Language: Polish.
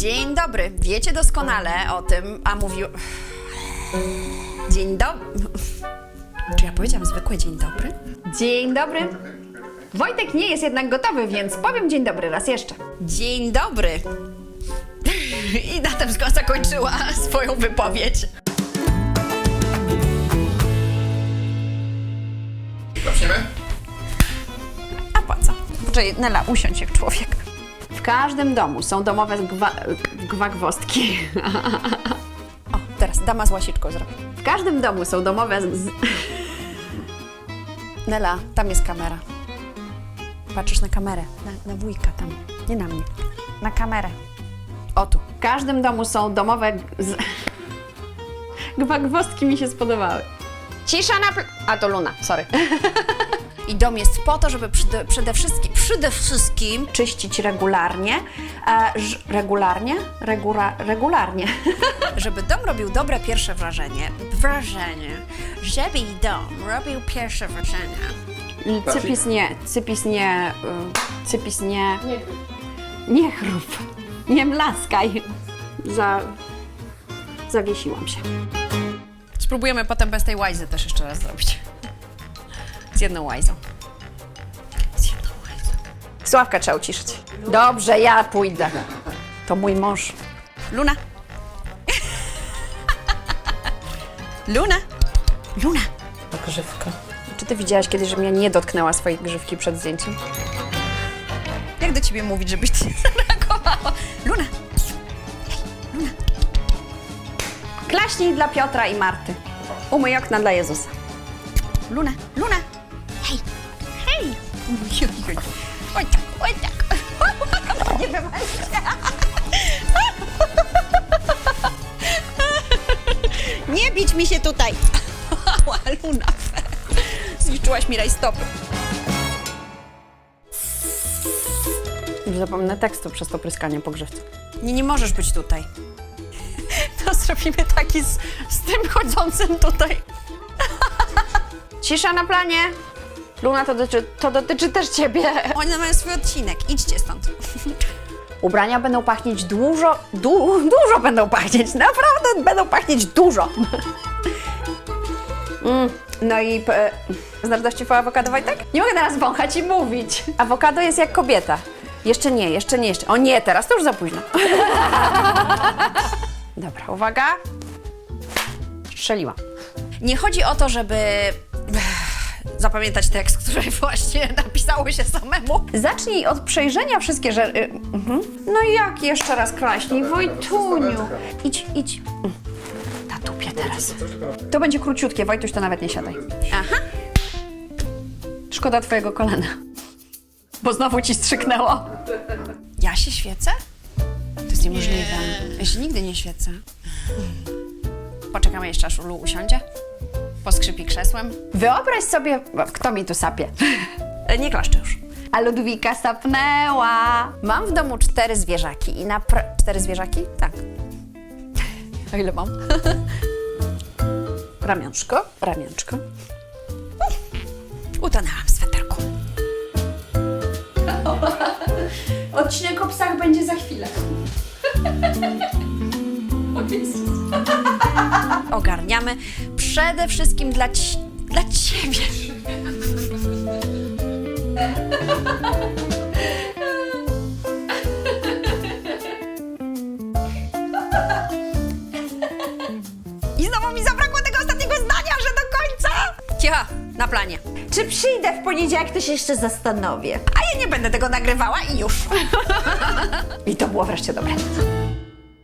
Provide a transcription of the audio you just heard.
Dzień dobry. Wiecie doskonale o tym, a mówił. Dzień dobry. Czy ja powiedziałam zwykły dzień dobry? Dzień dobry. Wojtek nie jest jednak gotowy, więc powiem dzień dobry raz jeszcze. Dzień dobry. I na tym zakończyła swoją wypowiedź. Zaczniemy? A po co? Poczekaj, Nela, usiądź jak człowiek. W każdym domu są domowe gwa gwagwostki. O, teraz dama z łasiczką zrobi. W każdym domu są domowe z... Nela, tam jest kamera. Patrzysz na kamerę. Na, na wujka tam. Nie na mnie. Na kamerę. O tu. W każdym domu są domowe z... Gwagwostki mi się spodobały. Cisza na pl... A to Luna, sorry. I dom jest po to, żeby przede, przede wszystkim, przede wszystkim Czyścić regularnie. E, ż, regularnie? Regura, regularnie. żeby dom robił dobre pierwsze wrażenie. Wrażenie. Żeby dom robił pierwsze wrażenie. Cypis nie, cypis nie, y, cypis nie... Nie chrób. Nie mlaskaj. Za... Zawiesiłam się. Spróbujemy potem bez tej łajzy też jeszcze raz zrobić. Z jedną łajzą. Z jedną łajzą. Sławka trzeba uciszyć. Dobrze, ja pójdę. To mój mąż. Luna. Luna. Luna. Grzywka. Czy ty widziałaś kiedyś, że mnie nie dotknęła swojej grzywki przed zdjęciem? Jak do ciebie mówić, żebyś ty zareagowała? Luna. Klaśnij dla Piotra i Marty. Umyj okna dla Jezusa. Luna. Luna. Oj, oj, oj. Oj tak, oj tak. Nie wywalcie. Nie bić mi się tutaj. Ała, Luna. Zniszczyłaś mi rajstopy. Zapomnę tekstu przez to pryskanie. Nie, nie możesz być tutaj. To zrobimy taki z, z tym chodzącym tutaj. Cisza na planie. Luna, to dotyczy, to dotyczy też ciebie. Oni mają swój odcinek. Idźcie stąd. Ubrania będą pachnieć dużo, du, dużo będą pachnieć, naprawdę będą pachnieć dużo. Mm, no i e, znasz dowcip o awokado, Wojtek? Nie mogę teraz wąchać i mówić. Awokado jest jak kobieta. Jeszcze nie, jeszcze nie, jeszcze. O nie, teraz to już za późno. Dobra, uwaga. Strzeliłam. Nie chodzi o to, żeby zapamiętać tekst, który właśnie napisało się samemu. Zacznij od przejrzenia wszystkie rzeczy. y, mhm. No i jak jeszcze raz klaśnij, Wojtuniu. Idź, idź. Mm. Na tupie teraz. To będzie króciutkie, Wojtuś, to nawet nie siadaj. Aha. Szkoda twojego kolana. Bo znowu ci strzyknęło. Ja się świecę? To jest niemożliwe. Ja się nigdy nie świecę. Poczekamy jeszcze, aż Ulu usiądzie. Poskrzypi krzesłem. Wyobraź sobie, kto mi tu sapie. E, Nie klaszczę już. A Ludwika sapnęła. Mam w domu cztery zwierzaki i na. Cztery zwierzaki? Tak. A ile mam? Ramionczko, ramionczko. Utonęłam w sweterku. Odcinek o psach będzie za chwilę. Ogarniamy przede wszystkim dla, ci... dla ciebie. I znowu mi zabrakło tego ostatniego zdania, że do końca. Cicha, na planie. Czy przyjdę w poniedziałek, to się jeszcze zastanowię. A ja nie będę tego nagrywała i już. I to było wreszcie dobre.